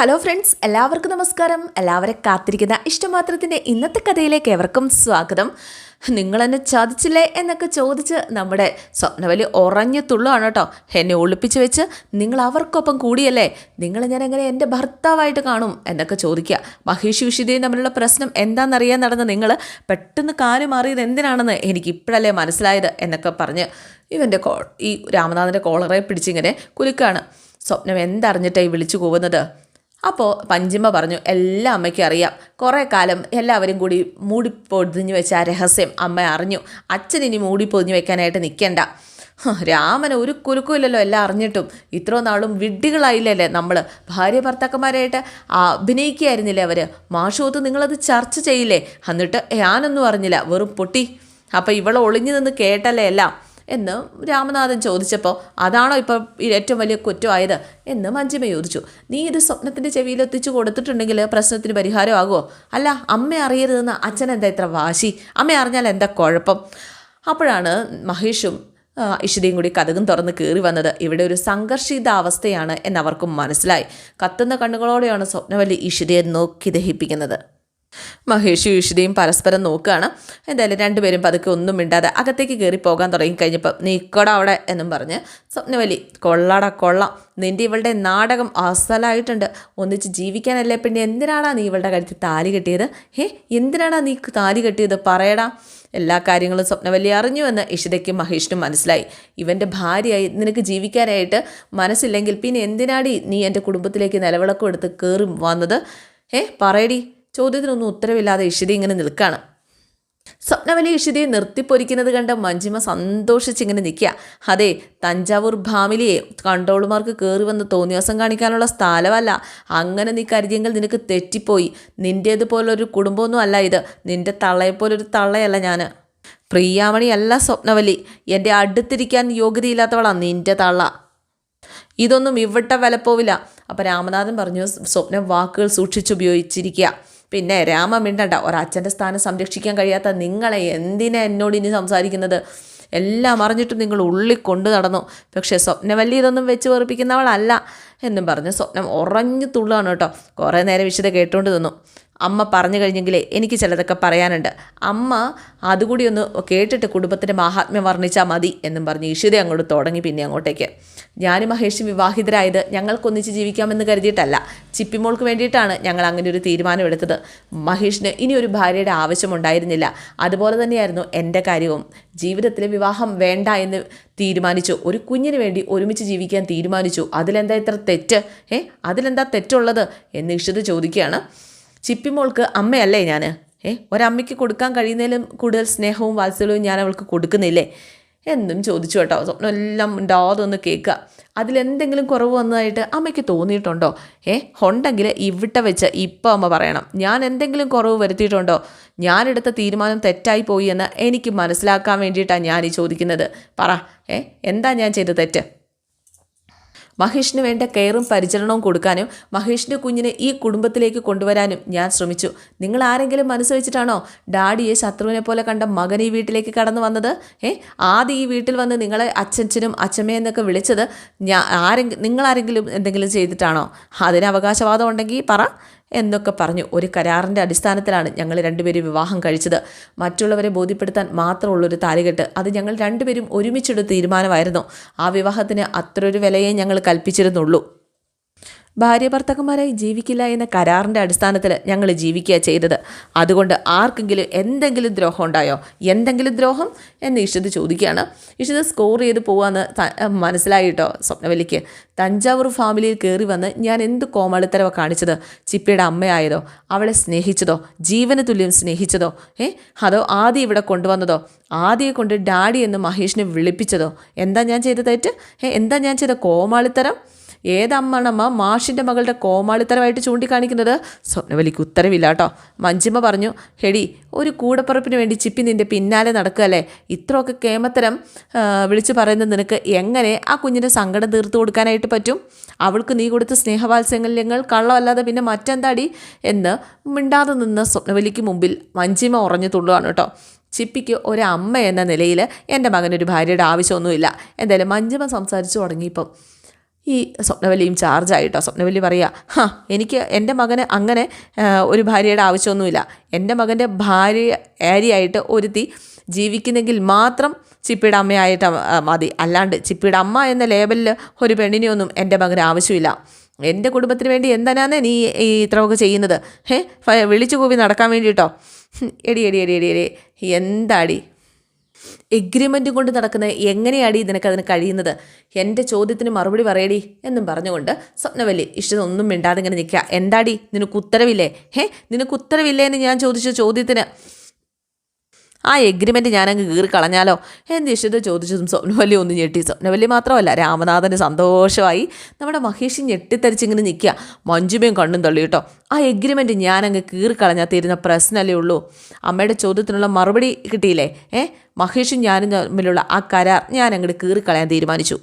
Hello friends എല്ലാവർക്കും നമസ്കാരം. എല്ലാവരെ കാത്തിരിക്കുന്ന ഇഷ്ടമാത്രത്തിന്റെ ഇന്നത്തെ കഥയിലേക്ക് എവർക്കും സ്വാഗതം. നിങ്ങൾ എന്നെ ചതിച്ചില്ലേ എന്നൊക്കെ ചോദിച്ച് നമ്മുടെ സ്വപ്നവലി ഉറഞ്ഞു തുള്ളുവാണ് കേട്ടോ. എന്നെ ഒളിപ്പിച്ച് വെച്ച് നിങ്ങൾ അവർക്കൊപ്പം കൂടിയല്ലേ? നിങ്ങൾ ഞാൻ എങ്ങനെ എന്റെ ഭർത്താവായിട്ട് കാണും എന്നൊക്കെ ചോദിക്കുക. മഹേഷ് വിശുദ്ധയും തമ്മിലുള്ള പ്രശ്നം എന്താണെന്നറിയാൻ നടന്ന നിങ്ങൾ പെട്ടെന്ന് കാൽ മാറിയത് എന്തിനാണെന്ന് എനിക്ക് ഇപ്പോഴല്ലേ മനസ്സിലായത് എന്നൊക്കെ പറഞ്ഞ് ഇവന്റെ ഈ രാമനാഥന്റെ കോളറെ പിടിച്ചിങ്ങനെ കുലുക്കാണ്. സ്വപ്നം എന്തറിഞ്ഞിട്ടായി വിളിച്ചു പോകുന്നത് അപ്പോൾ പഞ്ചിമ പറഞ്ഞു എല്ലാ അമ്മയ്ക്കും അറിയാം. കുറേ കാലം എല്ലാവരും കൂടി മൂടിപ്പൊതിഞ്ഞു വെച്ച ആ രഹസ്യം അമ്മ അറിഞ്ഞു. അച്ഛൻ ഇനി മൂടിപ്പൊതിഞ്ഞ് വെക്കാനായിട്ട് നിൽക്കണ്ട രാമന് ഒരു കുലുക്കുമില്ലല്ലോ എല്ലാം അറിഞ്ഞിട്ടും. ഇത്രയും നാളും വിഡ്ഢികളായില്ലല്ലേ നമ്മൾ ഭാര്യ ഭർത്താക്കന്മാരായിട്ട് അഭിനയിക്കുകയായിരുന്നില്ലേ അവർ മാഷോത്ത് നിങ്ങളത് ചർച്ച ചെയ്യില്ലേ? എന്നിട്ട് ഞാനൊന്നും അറിഞ്ഞില്ല. വെറും പൊട്ടി. അപ്പോൾ ഇവളെ ഒളിഞ്ഞു നിന്ന് കേട്ടല്ലേ എല്ലാം. എന്ന് രാമനാഥൻ ചോദിച്ചപ്പോൾ അതാണോ ഇപ്പോൾ ഏറ്റവും വലിയ കുറ്റമായത്? എന്ന് മഞ്ജിമ ചോദിച്ചു. നീ ഇത് സ്വപ്നത്തിന്റെ ചെവിയിൽ എത്തിച്ചു കൊടുത്തിട്ടുണ്ടെങ്കിൽ പ്രശ്നത്തിന് പരിഹാരമാകുമോ? അല്ല അമ്മ അറിയരുതെന്ന് അച്ഛൻ എന്താ ഇത്ര വാശി? അമ്മ അറിഞ്ഞാൽ എന്താ കുഴപ്പം? അപ്പോഴാണ് മഹേഷും ഇഷിതയും കൂടി കഥകും തുറന്ന് കയറി വന്നത്. ഇവിടെ ഒരു സംഘർഷിത അവസ്ഥയാണ് എന്നവർക്കും മനസ്സിലായി. കത്തുന്ന കണ്ണുകളോടെയാണ് സ്വപ്നവല്ലി ഇഷിതയെ നോക്കി ദഹിപ്പിക്കുന്നത്. മഹേഷും ഇഷിതയും പരസ്പരം നോക്കുകയാണ്. എന്തായാലും രണ്ടുപേരും പതുക്കെ ഒന്നും മിണ്ടാതെ അകത്തേക്ക് കയറി പോകാൻ തുടങ്ങി കഴിഞ്ഞപ്പോൾ നീക്കോടാ അവിടെ എന്നും പറഞ്ഞ് സ്വപ്നവലി കൊള്ളട കൊള്ളാം. നിന്റെ ഇവളുടെ നാടകം അസലായിട്ടുണ്ട്. ഒന്നിച്ച് ജീവിക്കാനല്ലേ പിന്നെ എന്തിനാടാ നീ ഇവളുടെ കഴുത്തിൽ താലി കെട്ടിയത്? ഹേ എന്തിനാടാ നീ താലി കെട്ടിയത്? പറയടാ. എല്ലാ കാര്യങ്ങളും സ്വപ്നവല്ലി അറിഞ്ഞുവെന്ന് ഇഷിതയ്ക്കും മഹേഷിനും മനസ്സിലായി. ഇവന്റെ ഭാര്യയായി നിനക്ക് ജീവിക്കാനായിട്ട് മനസ്സില്ലെങ്കിൽ പിന്നെ എന്തിനാടി നീ എന്റെ കുടുംബത്തിലേക്ക് നിലവിളക്കം എടുത്ത് കയറി വന്നത്? ഏ പറയടി. ചോദ്യത്തിനൊന്നും ഉത്തരവില്ലാതെ ഇഷിത ഇങ്ങനെ നിൽക്കുകയാണ് സ്വപ്നവലി ഇഷിതയെ നിർത്തിപ്പൊരിക്കുന്നത് കണ്ട് മഞ്ജിമ സന്തോഷിച്ചിങ്ങനെ നിൽക്കുക. അതെ തഞ്ചാവൂർ ഭാമിലിയെ കൺട്രോളുമാർക്ക് കയറി വന്ന് തോന്നിയാസം കാണിക്കാനുള്ള സ്ഥലമല്ല. അങ്ങനെ നീ കരുതിയെങ്കിൽ നിനക്ക് തെറ്റിപ്പോയി. നിന്റേതുപോലൊരു കുടുംബമൊന്നും അല്ല ഇത്. നിന്റെ തള്ളയെപ്പോലൊരു തള്ളയല്ല ഞാൻ പ്രിയാമണി അല്ല സ്വപ്നവലി. എന്റെ അടുത്തിരിക്കാൻ യോഗ്യതയില്ലാത്തവളാണ് നിന്റെ തള്ള. ഇതൊന്നും ഇവിടെ വിലപ്പോവില്ല. അപ്പം രാമനാഥൻ പറഞ്ഞു സ്വപ്നം വാക്കുകൾ സൂക്ഷിച്ചുപയോഗിച്ചിരിക്കുക. പിന്നെ രാമ മിണ്ടണ്ട. ഒരച്ഛന്റെ സ്ഥാനം സംരക്ഷിക്കാൻ കഴിയാത്ത നിങ്ങളെ എന്തിനാ എന്നോട് ഇനി സംസാരിക്കുന്നത്? എല്ലാം അറിഞ്ഞിട്ടും നിങ്ങൾ ഉള്ളിൽ കൊണ്ടു നടന്നു. പക്ഷേ സ്വപ്നവല്ലി ഇതൊന്നും വെച്ച് വെറുപ്പിക്കുന്നവളല്ല എന്നും പറഞ്ഞ് സ്വപ്നം ഉറഞ്ഞു തുള്ളാണ് കേട്ടോ. കുറേ നേരം വിശുദ്ധ കേട്ടുകൊണ്ട് നിന്നു. അമ്മ പറഞ്ഞു കഴിഞ്ഞെങ്കിലേ എനിക്ക് ചിലതൊക്കെ പറയാനുണ്ട്. അമ്മ അതുകൂടി ഒന്ന് കേട്ടിട്ട് കുടുംബത്തിന്റെ മാഹാത്മ്യം വർണിച്ചാൽ മതി എന്നും പറഞ്ഞ് ഈശ്വരി അങ്ങോട്ട് തുടങ്ങി പിന്നെ അങ്ങോട്ടേക്ക്. ഞാനും മഹേഷും വിവാഹിതരായത് ഞങ്ങൾക്കൊന്നിച്ച് ജീവിക്കാമെന്ന് കരുതിയിട്ടല്ല. ചിപ്പിമോൾക്ക് വേണ്ടിയിട്ടാണ് ഞങ്ങൾ അങ്ങനെ ഒരു തീരുമാനമെടുത്തത് മഹേഷിന് ഇനി ഒരു ഭാര്യയുടെ ആവശ്യമുണ്ടായിരുന്നില്ല അതുപോലെ തന്നെയായിരുന്നു എന്റെ കാര്യവും. ജീവിതത്തിലെ വിവാഹം വേണ്ട എന്ന് തീരുമാനിച്ചു. ഒരു കുഞ്ഞിന് വേണ്ടി ഒരുമിച്ച് ജീവിക്കാൻ തീരുമാനിച്ചു. അതിലെന്താ ഇത്ര തെറ്റ്? ഏ? അതിലെന്താ തെറ്റുള്ളത്? എന്ന് ഇഷിത് ചോദിക്കുകയാണ്. ചിപ്പിമോൾക്ക് അമ്മയല്ലേ ഞാൻ ഏ ഒരമ്മയ്ക്ക് കൊടുക്കാൻ കഴിയുന്നതിലും കൂടുതൽ സ്നേഹവും വാത്സല്യവും ഞാൻ അവൾക്ക് കൊടുക്കുന്നില്ലേ? എന്നും ചോദിച്ചു കേട്ടോ. സ്വപ്നം എല്ലാം ഉണ്ടാതെ ഒന്ന് കേൾക്കുക. അതിലെന്തെങ്കിലും കുറവ് വന്നതായിട്ട് അമ്മയ്ക്ക് തോന്നിയിട്ടുണ്ടോ? ഏ ഉണ്ടെങ്കിൽ ഇവിട്ട വെച്ച് ഇപ്പോൾ അമ്മ പറയണം. ഞാൻ എന്തെങ്കിലും കുറവ് വരുത്തിയിട്ടുണ്ടോ? ഞാനെടുത്ത തീരുമാനം തെറ്റായി പോയി എന്ന് എനിക്ക് മനസ്സിലാക്കാൻ വേണ്ടിയിട്ടാണ് ഞാൻ ഈ ചോദിക്കുന്നത്. പറ. ഏ എന്താ ഞാൻ ചെയ്ത തെറ്റ്? മഹേഷിന് വേണ്ട കെയറും പരിചരണവും കൊടുക്കാനും മഹേഷിന്റെ കുഞ്ഞിനെ ഈ കുടുംബത്തിലേക്ക് കൊണ്ടുവരാനും ഞാൻ ശ്രമിച്ചു. നിങ്ങൾ ആരെങ്കിലും മനസ്സ് വെച്ചിട്ടാണോ ഡാഡിയെ ശത്രുവിനെ പോലെ കണ്ട മകൻ ഈ വീട്ടിലേക്ക് കടന്നു വന്നത്? ഏ ആദ്യം ഈ വീട്ടിൽ വന്ന് നിങ്ങളെ അച്ഛനും അച്ഛമ്മയെന്നൊക്കെ വിളിച്ചത് ഞാൻ ആരെങ്കിലും നിങ്ങളാരെങ്കിലും എന്തെങ്കിലും ചെയ്തിട്ടാണോ? അതിന് അവകാശവാദം ഉണ്ടെങ്കിൽ പറ. എന്നൊക്കെ പറഞ്ഞു ഒരു കരാറിന്റെ അടിസ്ഥാനത്തിലാണ് ഞങ്ങൾ രണ്ടുപേരും വിവാഹം കഴിച്ചത്. മറ്റുള്ളവരെ ബോധ്യപ്പെടുത്താൻ മാത്രമുള്ളൊരു താലികെട്ട് അത് ഞങ്ങൾ രണ്ടുപേരും ഒരുമിച്ചെടുത്ത തീരുമാനമായിരുന്നു. ആ വിവാഹത്തിന് അത്രയൊരു വിലയെ ഞങ്ങൾ കൽപ്പിച്ചിരുന്നുള്ളൂ. ഭാര്യ ഭർത്താക്കന്മാരായി ജീവിക്കില്ല എന്ന കരാറിന്റെ അടിസ്ഥാനത്തിൽ ഞങ്ങൾ ജീവിക്കുക ചെയ്തത്. അതുകൊണ്ട് ആർക്കെങ്കിലും എന്തെങ്കിലും ദ്രോഹം ഉണ്ടായോ? എന്തെങ്കിലും ദ്രോഹം? എന്ന് ഇഷിത് ചോദിക്കുകയാണ്. ഇഷിത് സ്കോർ ചെയ്ത് ത- മനസ്സിലായിട്ടോ സ്വപ്നവലിക്ക് തഞ്ചാവൂർ ഫാമിലിയിൽ കയറി വന്ന് ഞാൻ എന്ത് കോമാളിത്തരവ കാണിച്ചത്? ചിപ്പിയുടെ അമ്മയായതോ? അവളെ സ്നേഹിച്ചതോ? ജീവന തുല്യം സ്നേഹിച്ചതോ? ഏ? അതോ ആദ്യം ഇവിടെ കൊണ്ടുവന്നതോ? ആദ്യം കൊണ്ട് ഡാഡി എന്ന് മഹേഷിനെ വിളിപ്പിച്ചതോ? എന്താ ഞാൻ ചെയ്ത തെറ്റ്? ഏ എന്താ ഞാൻ ചെയ്ത കോമാളിത്തരം? ഏതമ്മണമ്മ മാഷിന്റെ മകളുടെ കോമാളിത്തരമായിട്ട് ചൂണ്ടിക്കാണിക്കുന്നത്? സ്വപ്നവലിക്ക് ഉത്തരവില്ല കേട്ടോ മഞ്ജിമ പറഞ്ഞു ഹെടി ഒരു കൂടപ്പറപ്പിന് വേണ്ടി ചിപ്പി നിന്റെ പിന്നാലെ നടക്കുകയല്ലേ? ഇത്രയൊക്കെ കേമത്തരം വിളിച്ചു പറയുന്നത് നിനക്ക് എങ്ങനെ ആ കുഞ്ഞിന്റെ സങ്കടം തീർത്തു കൊടുക്കാനായിട്ട് പറ്റും. അവൾക്ക് നീ കൊടുത്ത സ്നേഹവാത്സല്യങ്ങൾ കള്ളമല്ലാതെ പിന്നെ മറ്റെന്താടി എന്ന് മിണ്ടാതെ നിന്ന് സ്വപ്നവലിക്ക് മുമ്പിൽ വഞ്ചിമ ഉറഞ്ഞു തുള്ളുകയാണ് കേട്ടോ. ചിപ്പിക്ക് ഒരമ്മ എന്ന നിലയിൽ എന്റെ മകനൊരു ഭാര്യയുടെ ആവശ്യമൊന്നുമില്ല. എന്തായാലും മഞ്ജിമ സംസാരിച്ചു തുടങ്ങിയപ്പം ഈ സ്വപ്നവലിയും ചാർജായി ചാർജായിട്ടോ സ്വപ്നവലി പറയുക ഹാ എനിക്ക് എന്റെ മകന് അങ്ങനെ ഒരു ഭാര്യയുടെ ആവശ്യമൊന്നുമില്ല. എന്റെ മകന്റെ ഭാര്യ ആരിയായിട്ട് ഒരുത്തി ജീവിക്കുന്നെങ്കിൽ മാത്രം ചിപ്പിയുടെ അമ്മയായിട്ട് മതി. അല്ലാണ്ട് ചിപ്പിയുടെ അമ്മ എന്ന ലേബലിൽ ഒരു പെണ്ണിനെയൊന്നും എന്റെ മകന് ആവശ്യമില്ല. എന്റെ കുടുംബത്തിന് വേണ്ടി എന്തിനാണ് നീ ഈ ഇത്രയൊക്കെ ചെയ്യുന്നത്? ഹേ വിളിച്ചു കൂവി നടക്കാൻ വേണ്ടിയിട്ടോ? എടി എടി എടി എടി എടി. എന്താടി? എഗ്രിമെന്റും കൊണ്ട് നടക്കുന്നത് എങ്ങനെയാടി നിനക്ക് അതിന് കഴിയുന്നത്? എന്റെ ചോദ്യത്തിന് മറുപടി പറയടി എന്നും പറഞ്ഞുകൊണ്ട് സ്വപ്നവല്ലി ഇഷ്ടം ഒന്നും മിണ്ടാതെ ഇങ്ങനെ നിൽക്കുക. എന്താടി? നിനക്ക് ഉത്തരവില്ലേ? ഹേ നിനക്ക് ഉത്തരവില്ലേ എന്ന് ഞാൻ ചോദിച്ച ചോദ്യത്തിന്? ആ എഗ്രിമെന്റ് ഞാനങ്ങ് കീറി കളഞ്ഞാലോ എന്ന് ഇഷ്ടത ചോദിച്ചതും സ്വപ്നവല്ലി ഒന്ന് ഞെട്ടി. സ്വപ്നവല്ലി മാത്രമല്ല രാമനാഥന് സന്തോഷമായി നമ്മുടെ മഹേഷ് ഞെട്ടിത്തരിച്ചിങ്ങനെ നിൽക്കുക. മഞ്ജുമയും കണ്ണും തള്ളി കേട്ടോ. ആ എഗ്രിമെന്റ് ഞാനങ്ങ് കീറി കളഞ്ഞാൽ തീരുന്ന പ്രശ്നമല്ലേ ഉള്ളൂ. അമ്മയുടെ ചോദ്യത്തിനുള്ള മറുപടി കിട്ടിയില്ലേ? ഏ? മഹേഷും ഞാനും തമ്മിലുള്ള ആ കരാർ ഞാൻ അങ്ങോട്ട് കീറിക്കളയാൻ തീരുമാനിച്ചു.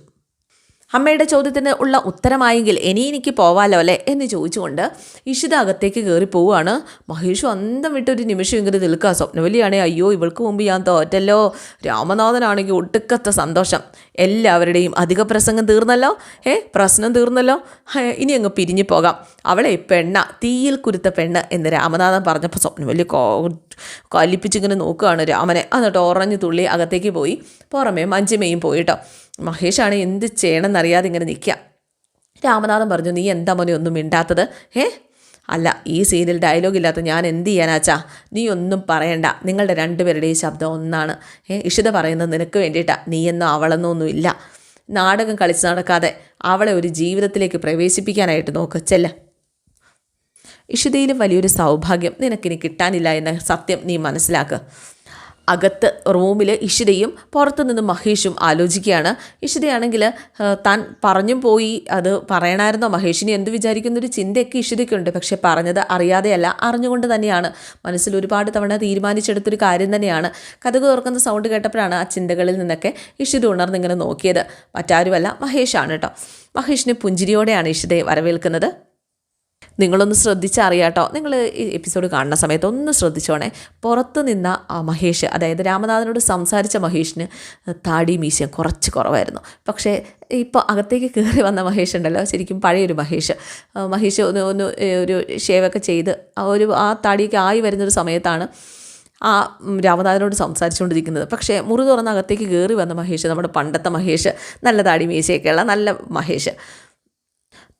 അമ്മയുടെ ചോദ്യത്തിന് ഉള്ള ഉത്തരമായെങ്കിൽ ഇനി എനിക്ക് പോവാലോ അല്ലേ എന്ന് ചോദിച്ചുകൊണ്ട് ഇഷിത അകത്തേക്ക് കയറി പോവുകയാണ്. മഹേഷു അന്തം വിട്ടൊരു നിമിഷം ഇങ്ങനെ നിൽക്കുക. സ്വപ്നവലിയാണേ അയ്യോ ഇവൾക്ക് മുമ്പ് ഞാൻ തോറ്റല്ലോ. രാമനാഥനാണെങ്കിൽ ഒട്ടുക്കത്ത സന്തോഷം. എല്ലാവരുടെയും അധിക പ്രസംഗം തീർന്നല്ലോ. ഏ പ്രശ്നം തീർന്നല്ലോ. ഇനി അങ്ങ് പിരിഞ്ഞു പോകാം. അവളെ പെണ്ണ തീയിൽ കുരുത്ത പെണ്ണ് എന്ന് രാമനാഥൻ പറഞ്ഞപ്പോൾ സ്വപ്നവലി കലിപ്പിച്ചിങ്ങനെ നോക്കുകയാണ് രാമനെ. എന്നിട്ട് ഉറഞ്ഞു തുള്ളി അകത്തേക്ക് പോയി. പുറമേ മഞ്ചിമയും പോയിട്ടോ മഹേഷാണ് എന്ത് ചെയ്യണമെന്നറിയാതെ ഇങ്ങനെ നിൽക്കുക. രാമനാഥൻ പറഞ്ഞു നീ എന്താ മോനെ ഒന്നും മിണ്ടാത്തത്? ഏ? അല്ല ഈ സീരിയൽ ഡയലോഗ് ഇല്ലാത്ത ഞാൻ എന്ത് ചെയ്യാനാച്ചാ നീ ഒന്നും പറയണ്ട. നിങ്ങളുടെ രണ്ടുപേരുടെയും ശബ്ദം ഒന്നാണ്. ഏ ഇഷിത പറയുന്നത് നിനക്ക് വേണ്ടിയിട്ടാ. നീയെന്നോ അവളെന്നോ ഒന്നും ഇല്ല. നാടകം കളിച്ച് നടക്കാതെ അവളെ ഒരു ജീവിതത്തിലേക്ക് പ്രവേശിപ്പിക്കാനായിട്ട് നോക്ക്. ചെല്ല. ഇഷിതയിലും വലിയൊരു സൗഭാഗ്യം നിനക്കിനി കിട്ടാനില്ല എന്ന സത്യം നീ മനസ്സിലാക്കുക അകത്ത് റൂമിൽ ഇഷിതയും പുറത്തു നിന്ന് മഹേഷും ആലോചിക്കുകയാണ്. ഇഷിതയാണെങ്കിൽ താൻ പറഞ്ഞും പോയി അത് പറയണമായിരുന്നോ മഹേഷിനെ എന്ത് വിചാരിക്കുന്നൊരു ചിന്തയൊക്കെ ഇഷിതയ്ക്കുണ്ട്. പക്ഷെ പറഞ്ഞത് അറിയാതെയല്ല അറിഞ്ഞുകൊണ്ട് തന്നെയാണ്. മനസ്സിൽ ഒരുപാട് തവണ തീരുമാനിച്ചെടുത്തൊരു കാര്യം തന്നെയാണ്. കഥക് തുറക്കുന്ന സൗണ്ട് കേട്ടപ്പോഴാണ് ആ ചിന്തകളിൽ നിന്നൊക്കെ ഇഷിത ഉണർന്നിങ്ങനെ നോക്കിയത്. മറ്റാരുമല്ല മഹേഷാണ് കേട്ടോ. മഹേഷിനെ പുഞ്ചിരിയോടെയാണ് ഇഷിതയെ വരവേൽക്കുന്നത്. നിങ്ങളൊന്ന് ശ്രദ്ധിച്ചറിയാട്ടോ. നിങ്ങൾ ഈ എപ്പിസോഡ് കാണുന്ന സമയത്ത് ഒന്ന് ശ്രദ്ധിച്ചോണേ. പുറത്ത് നിന്ന ആ മഹേഷ് അതായത് രാമനാഥനോട് സംസാരിച്ച മഹേഷിന് താടി മീശയും കുറച്ച് കുറവായിരുന്നു. പക്ഷേ ഇപ്പോൾ അകത്തേക്ക് കയറി വന്ന മഹേഷ് ഉണ്ടല്ലോ ശരിക്കും പഴയൊരു മഹേഷ്. മഹേഷ് ഒന്ന് ഒന്ന് ഒരു ഷേവൊക്കെ ചെയ്ത് ആ ഒരു ആ താടിയൊക്കെ ആയി വരുന്നൊരു സമയത്താണ് ആ രാമനാഥനോട് സംസാരിച്ചുകൊണ്ടിരിക്കുന്നത്. പക്ഷേ മുറി തുറന്ന അകത്തേക്ക് കയറി വന്ന മഹേഷ് നമ്മുടെ പണ്ടത്തെ മഹേഷ് നല്ല താടി മീശയൊക്കെയുള്ള നല്ല മഹേഷ്.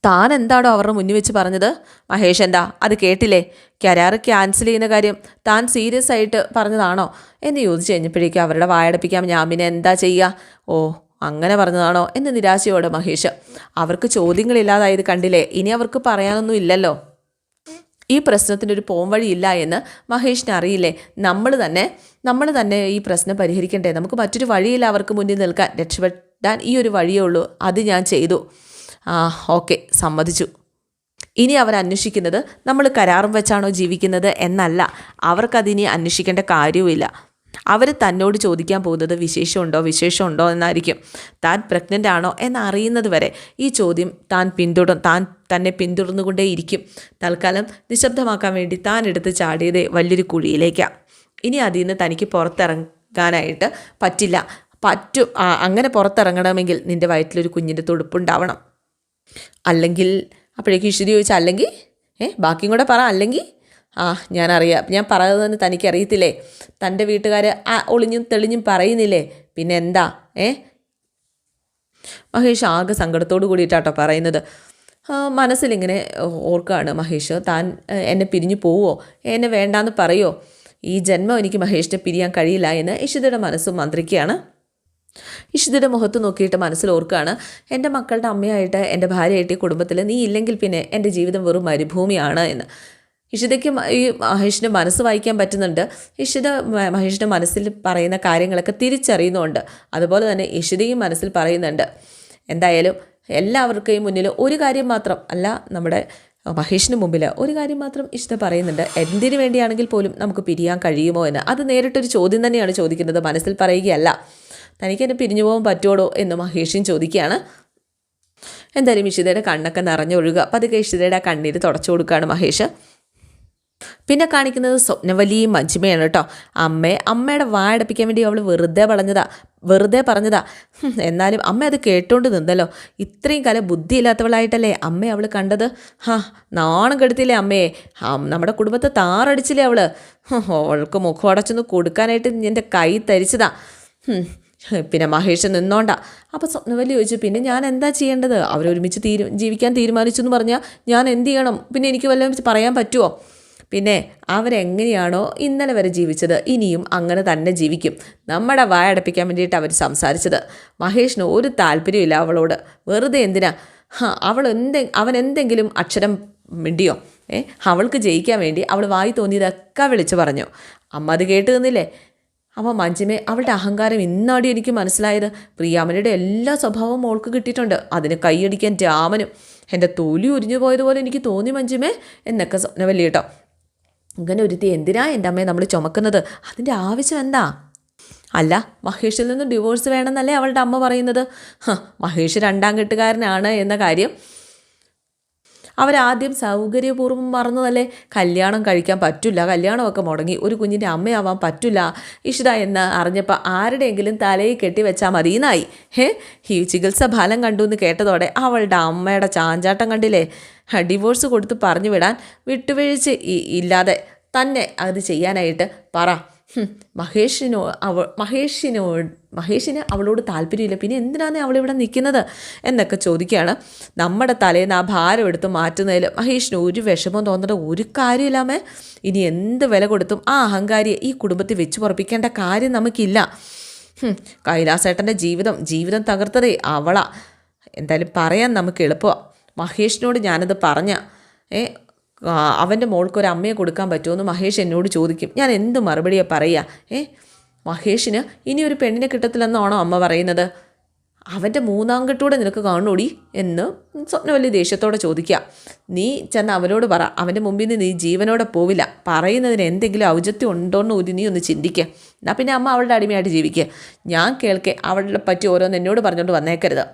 താൻ എന്താണോ അവരുടെ മുന്നിൽ വെച്ച് പറഞ്ഞത്? മഹേഷ് എന്താ? അത് കേട്ടില്ലേ? കരാറ് ക്യാൻസൽ ചെയ്യുന്ന കാര്യം താൻ സീരിയസ് ആയിട്ട് പറഞ്ഞതാണോ? എന്ന് ചോദിച്ചു കഴിഞ്ഞപ്പോഴേക്കും അവരുടെ വായടപ്പിക്കാം ഞാൻ പിന്നെ എന്താ ചെയ്യുക? ഓ അങ്ങനെ പറഞ്ഞതാണോ? എന്ന് നിരാശയോടെ മഹേഷ്. അവർക്ക് ചോദ്യങ്ങളില്ലാതായത് കണ്ടില്ലേ? ഇനി അവർക്ക് പറയാനൊന്നും ഇല്ലല്ലോ. ഈ പ്രശ്നത്തിന്റെ ഒരു പോംവഴിയില്ല എന്ന് മഹേഷിന് അറിയില്ലേ? നമ്മൾ തന്നെ നമ്മൾ തന്നെ ഈ പ്രശ്നം പരിഹരിക്കണ്ടേ? നമുക്ക് മറ്റൊരു വഴിയില്ല അവർക്ക് മുന്നിൽ നിൽക്കാൻ. രക്ഷപ്പെടാൻ ഈ ഒരു വഴിയേ ഉള്ളൂ. അത് ഞാൻ ചെയ്തു. ആ ഓക്കെ സമ്മതിച്ചു. ഇനി അവർ അന്വേഷിക്കുന്നത് നമ്മൾ കരാറും വെച്ചാണോ ജീവിക്കുന്നത് എന്നല്ല. അവർക്കതിനി അന്വേഷിക്കേണ്ട കാര്യവുമില്ല. അവർ തന്നോട് ചോദിക്കാൻ പോകുന്നത് വിശേഷമുണ്ടോ വിശേഷമുണ്ടോ എന്നായിരിക്കും. താൻ പ്രഗ്നന്റ് ആണോ എന്നറിയുന്നത് വരെ ഈ ചോദ്യം താൻ പിന്തുടർ താൻ തന്നെ പിന്തുടർന്നുകൊണ്ടേയിരിക്കും തൽക്കാലം നിശബ്ദമാക്കാൻ വേണ്ടി താൻ എടുത്ത് ചാടിയതേ വലിയൊരു കുഴിയിലേക്കാണ് ഇനി അതിൽ നിന്ന് തനിക്ക് പുറത്തിറങ്ങാനായിട്ട് പറ്റില്ല. പറ്റും അങ്ങനെ പുറത്തിറങ്ങണമെങ്കിൽ നിന്റെ വയറ്റിലൊരു കുഞ്ഞിന്റെ തുടുപ്പുണ്ടാവണം അല്ലെങ്കിൽ അപ്പോഴേക്കും ഈശ്വരി ചോദിച്ചാൽ അല്ലെങ്കിൽ? ഏ ബാക്കിയും കൂടെ പറ അല്ലെങ്കിൽ? ആ ഞാനറിയാം. ഞാൻ പറയുന്നതെന്ന് തനിക്ക് തനിക്കറിയത്തില്ലേ? തന്റെ വീട്ടുകാർ ആ ഒളിഞ്ഞും തെളിഞ്ഞും പറയുന്നില്ലേ? പിന്നെ എന്താ? ഏ? മഹേഷ് ആകെ സങ്കടത്തോട് കൂടിയിട്ടാട്ടോ പറയുന്നത്. മനസ്സിലിങ്ങനെ ഓർക്കുകയാണ് മഹേഷ്. താൻ എന്നെ പിരിഞ്ഞു പോവോ? എന്നെ വേണ്ടാന്ന് പറയോ? ഈ ജന്മം എനിക്ക് മഹേഷിനെ പിരിയാൻ കഴിയില്ല എന്ന് ഇഷിതയുടെ മനസ്സും മന്ത്രിക്കുകയാണ്. ഇഷിതയുടെ മുഖത്ത് നോക്കിയിട്ട് മനസ്സിൽ ഓർക്കുകയാണ് എന്റെ മക്കളുടെ അമ്മയായിട്ട് എന്റെ ഭാര്യയായിട്ട് ഈ കുടുംബത്തിൽ നീ ഇല്ലെങ്കിൽ പിന്നെ എന്റെ ജീവിതം വെറും മരുഭൂമിയാണ് എന്ന്. ഇഷിതയ്ക്ക് ഈ മഹേഷിന്റെ മനസ്സ് വായിക്കാൻ പറ്റുന്നുണ്ട്. ഇഷിത മഹേഷിന്റെ മനസ്സിൽ പറയുന്ന കാര്യങ്ങളൊക്കെ തിരിച്ചറിയുന്നുണ്ട്. അതുപോലെ തന്നെ ഇഷിതയും മനസ്സിൽ പറയുന്നുണ്ട്. എന്തായാലും എല്ലാവർക്കും മുന്നിൽ ഒരു കാര്യം മാത്രം അല്ല നമ്മുടെ മഹേഷിന് മുമ്പിൽ ഒരു കാര്യം മാത്രം ഇഷ്ട പറയുന്നുണ്ട്. എന്തിനു വേണ്ടിയാണെങ്കിൽ പോലും നമുക്ക് പിരിയാൻ കഴിയുമോ എന്ന്. അത് നേരിട്ടൊരു ചോദ്യം തന്നെയാണ് ചോദിക്കുന്നത്. മനസ്സിൽ പറയുകയല്ല. തനിക്ക് എന്നെ പിരിഞ്ഞു പോകാൻ പറ്റുമോ എന്ന് മഹേഷും ചോദിക്കുകയാണ്. എന്തായാലും ഇഷിതയുടെ കണ്ണൊക്കെ നിറഞ്ഞൊഴുകുക പതുക്കെ ഇഷിതയുടെ ആ കണ്ണീര് തുടച്ചു കൊടുക്കുകയാണ് മഹേഷ്. പിന്നെ കാണിക്കുന്നത് സ്വപ്നവലിയും മഞ്ജിമയാണ് കേട്ടോ. അമ്മയെ അമ്മയുടെ വായടപ്പിക്കാൻ വേണ്ടി അവൾ വെറുതെ പറഞ്ഞതാ. വെറുതെ പറഞ്ഞതാ. എന്നാലും അമ്മ അത് കേട്ടോണ്ട് നിന്നല്ലോ. ഇത്രയും കാലം ബുദ്ധിയില്ലാത്തവളായിട്ടല്ലേ അമ്മ അവൾ കണ്ടത്? ഹാ നാണം കെടുത്തില്ലേ അമ്മയെ? നമ്മുടെ കുടുംബത്തെ താറടിച്ചില്ലേ അവൾ? ഹും, അവൾക്ക് മുഖം അടച്ചൊന്ന് കൊടുക്കാനായിട്ട് എന്റെ കൈ തരിച്ചതാ. പിന്നെ മഹേഷ് നിന്നോണ്ട. അപ്പോൾ സ്വപ്നവല്ലി ചോദിച്ചു പിന്നെ ഞാൻ എന്താ ചെയ്യേണ്ടത്? അവരൊരുമിച്ച് തീരു ജീവിക്കാൻ തീരുമാനിച്ചു എന്ന് പറഞ്ഞാൽ ഞാൻ എന്ത് ചെയ്യണം? പിന്നെ എനിക്ക് വല്ലതും പറയാൻ പറ്റുമോ പിന്നെ അവരെങ്ങനെയാണോ ഇന്നലെ വരെ ജീവിച്ചത് ഇനിയും അങ്ങനെ തന്നെ ജീവിക്കും. നമ്മുടെ വായടപ്പിക്കാൻ വേണ്ടിയിട്ട് അവർ സംസാരിച്ചത്. മഹേഷിന് ഒരു താല്പര്യമില്ല അവളോട്. വെറുതെ എന്തിനാ? അവൾ എന്തെ അവൻ എന്തെങ്കിലും അക്ഷരം മിണ്ടിയോ? ഏ അവൾക്ക് ജയിക്കാൻ വേണ്ടി അവൾ വായി തോന്നിയതൊക്കെ വിളിച്ചു പറഞ്ഞു. അമ്മ അത് കേട്ട് നിന്നില്ലേ? അപ്പോൾ മഞ്ജിമെ അവളുടെ അഹങ്കാരം ഇന്നാടി എനിക്ക് മനസ്സിലായത്? പ്രിയാമനയുടെ എല്ലാ സ്വഭാവവും മോൾക്ക് കിട്ടിയിട്ടുണ്ട്. അതിന് കൈയടിക്കാൻ രാമനും എന്റെ തൊലി ഉരിഞ്ഞു പോയതുപോലെ എനിക്ക് തോന്നി മഞ്ജിമേ എന്നൊക്കെ സ്വപ്നവല്ലി കേട്ടോ. ഇങ്ങനെ ഒരുത്തി എന്തിനാ എന്റെ അമ്മയെ നമ്മൾ ചുമക്കുന്നത്? അതിന്റെ ആവശ്യം എന്താ? അല്ല മഹേഷിൽ നിന്ന് ഡിവോഴ്സ് വേണമെന്നല്ലേ അവളുടെ അമ്മ പറയുന്നത്. മഹേഷ് രണ്ടാം കെട്ടുകാരനാണ് എന്ന കാര്യം അവരാദ്യം സൗകര്യപൂർവം മറന്നതല്ലേ? കല്യാണം കഴിക്കാൻ പറ്റില്ല. കല്യാണമൊക്കെ മുടങ്ങി. ഒരു കുഞ്ഞിന്റെ അമ്മയാവാൻ പറ്റില്ല. ഇഷിത എന്ന് അറിഞ്ഞപ്പോൾ ആരുടെയെങ്കിലും തലയിൽ കെട്ടി വെച്ചാൽ മതിയെന്നായി. ഹേ ഈ ചികിത്സ ഫലം കണ്ടു എന്ന് കേട്ടതോടെ അവളുടെ അമ്മയുടെ ചാഞ്ചാട്ടം കണ്ടില്ലേ? ഡിവോഴ്സ് കൊടുത്ത് പറഞ്ഞു വിടാൻ വിട്ടുവീഴ്ച ഇല്ലാതെ തന്നെ അത് ചെയ്യാനായിട്ട് പറ. മഹേഷിനോ അവ മഹേഷിനോ മഹേഷിന് അവളോട് താല്പര്യമില്ല. പിന്നെ എന്തിനാണ് അവളിവിടെ നിൽക്കുന്നത് എന്നൊക്കെ ചോദിക്കുകയാണ്. നമ്മുടെ തലേന്ന് ആ ഭാരം എടുത്ത് മാറ്റുന്നതിൽ മഹേഷിന് ഒരു വിഷമം തോന്നേണ്ട ഒരു കാര്യമില്ലാമേ ഇനി എന്ത് വില കൊടുത്തും ആ അഹങ്കാരിയെ ഈ കുടുംബത്തിൽ വെച്ച് പുറപ്പിക്കേണ്ട കാര്യം നമുക്കില്ല. കൈലാസേട്ടന്റെ ജീവിതം ജീവിതം തകർത്തതേ അവളാ. എന്തായാലും പറയാൻ നമുക്ക് എളുപ്പമാണ് മഹേഷിനോട് ഞാനത് പറഞ്ഞ ഏ അവന്റെ മോൾക്ക് ഒരു അമ്മയെ കൊടുക്കാൻ പറ്റുമെന്ന് മഹേഷ് എന്നോട് ചോദിക്കും. ഞാൻ എന്ത് മറുപടിയാണ് പറയുക ഏ മഹേഷിന് ഇനി ഒരു പെണ്ണിനെ കിട്ടത്തില്ലെന്നാണോ അമ്മ പറയുന്നത്? അവന്റെ മൂന്നാം കെട്ടൂടെ നിനക്ക് കാണൂടി എന്ന് സ്വപ്നവല്ലി ദേഷ്യത്തോടെ ചോദിക്കുക നീ ചെന്ന് അവനോട് പറ. അവന്റെ മുമ്പിൽ നിന്ന് നീ ജീവനോടെ പോവില്ല. പറയുന്നതിന് എന്തെങ്കിലും ഔചത്യം ഉണ്ടോയെന്ന് ഒരു നീ ഒന്ന് ചിന്തിക്കുക എന്നാൽ പിന്നെ അമ്മ അവളുടെ അടിമയായിട്ട് ജീവിക്കുക ഞാൻ കേൾക്കെ അവളെ പറ്റി ഓരോന്ന് എന്നോട് പറഞ്ഞുകൊണ്ട് വന്നേക്കരുത്.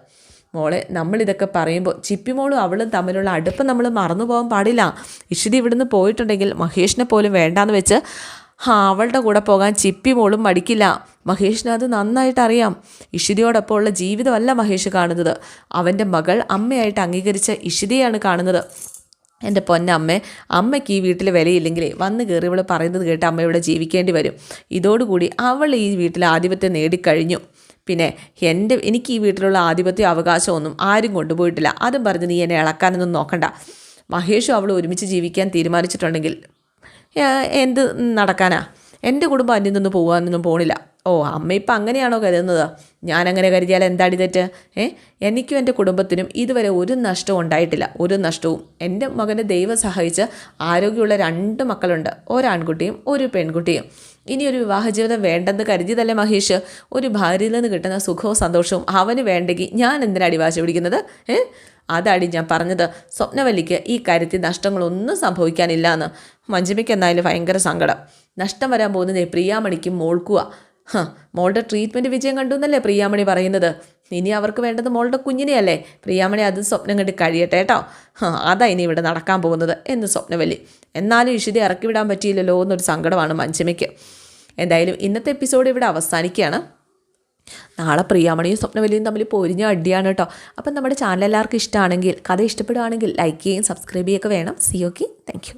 മോളെ നമ്മളിതൊക്കെ പറയുമ്പോൾ ചിപ്പിമോളും അവളും തമ്മിലുള്ള അടുപ്പം നമ്മൾ മറന്നു പോകാൻ പാടില്ല. ഇഷിതി ഇവിടുന്ന് പോയിട്ടുണ്ടെങ്കിൽ മഹേഷിനെ പോലും വേണ്ടാന്ന് വെച്ച് അവളുടെ കൂടെ പോകാൻ ചിപ്പി മോളും മടിക്കില്ല. മഹേഷിന് അത് നന്നായിട്ട് അറിയാം. ഇഷിതയോടൊപ്പം ഉള്ള ജീവിതമല്ല മഹേഷ് കാണുന്നത്. അവന്റെ മകൾ അമ്മയായിട്ട് അംഗീകരിച്ച ഇഷിതയാണ് കാണുന്നത്. എന്റെ പൊന്നമ്മേ അമ്മയ്ക്ക് ഈ വീട്ടിൽ വിലയില്ലെങ്കിലേ വന്ന് കയറി ഇവൾ പറയുന്നത് കേട്ട് അമ്മ ഇവിടെ ജീവിക്കേണ്ടി വരും. ഇതോടുകൂടി അവൾ ഈ വീട്ടിൽ ആധിപത്യം നേടിക്കഴിഞ്ഞു. പിന്നെ എന്റെ എനിക്ക് ഈ വീട്ടിലുള്ള ആധിപത്യ അവകാശമൊന്നും ആരും കൊണ്ടുപോയിട്ടില്ല. അതും പറഞ്ഞ് നീ എന്നെ ഇളക്കാനൊന്നും നോക്കണ്ട. മഹേഷും അവൾ ഒരുമിച്ച് ജീവിക്കാൻ തീരുമാനിച്ചിട്ടുണ്ടെങ്കിൽ എന്ത് നടക്കാനാ? എന്റെ കുടുംബം അന്യം നിന്ന് പോകാനൊന്നും പോണില്ല. ഓ അമ്മ ഇപ്പം അങ്ങനെയാണോ കരുതുന്നത്? ഞാനങ്ങനെ കരുതിയാൽ എന്താടി തെറ്റ്? ഏ? എനിക്കും എന്റെ കുടുംബത്തിനും ഇതുവരെ ഒരു നഷ്ടവും ഉണ്ടായിട്ടില്ല. ഒരു നഷ്ടവും. എന്റെ മകനെ ദൈവം സഹായിച്ച് ആരോഗ്യമുള്ള രണ്ട് മക്കളുണ്ട്. ഒരാൺകുട്ടിയും ഒരു പെൺകുട്ടിയും. ഇനി ഒരു വിവാഹ ജീവിതം വേണ്ടെന്ന് കരുതിയതല്ലേ മഹേഷ്? ഒരു ഭാര്യയിൽ നിന്ന് കിട്ടുന്ന സുഖവും സന്തോഷവും അവന് വേണ്ടെങ്കിൽ ഞാൻ എന്തിനാടി വാശി പിടിക്കുന്നത്? ഏ? അതാടി ഞാൻ പറഞ്ഞത്. സ്വപ്നവല്ലിക്ക് ഈ കാര്യത്തിൽ നഷ്ടങ്ങളൊന്നും സംഭവിക്കാനില്ല എന്ന് മഞ്ജിമയ്ക്ക് എന്നാലും ഭയങ്കര സങ്കടം. നഷ്ടം വരാൻ പോകുന്നത് പ്രിയാമണിക്കും മോൾക്കുക ഹ മോളുടെ ട്രീറ്റ്മെന്റ് വിജയം കണ്ടു എന്നല്ലേ പ്രിയാമണി പറയുന്നത്? ഇനി അവർക്ക് വേണ്ടത് മോളുടെ കുഞ്ഞിനെയല്ലേ? പ്രിയാമണി അത് സ്വപ്നം കണ്ട് കഴിയട്ടെ കേട്ടോ അതാ ഇനി ഇവിടെ നടക്കാൻ പോകുന്നത് എന്ന് സ്വപ്നവല്ലി എന്നാലും ഇഷിതി ഇറക്കി വിടാൻ പറ്റിയില്ലല്ലോ എന്നൊരു സങ്കടമാണ് മഞ്ചമയ്ക്ക് എന്തായാലും ഇന്നത്തെ എപ്പിസോഡ് ഇവിടെ അവസാനിക്കുകയാണ്. നാളെ പ്രിയാമണിയും സ്വപ്നവലിയും തമ്മിൽ പൊരിഞ്ഞ അടിയാണ് കേട്ടോ അപ്പം നമ്മുടെ ചാനൽ എല്ലാവർക്കും ഇഷ്ടമാണെങ്കിൽ കഥ ഇഷ്ടപ്പെടുകയാണെങ്കിൽ ലൈക്ക് ചെയ്യുകയും സബ്സ്ക്രൈബ് ചെയ്യുകയൊക്കെ വേണം. C okay thank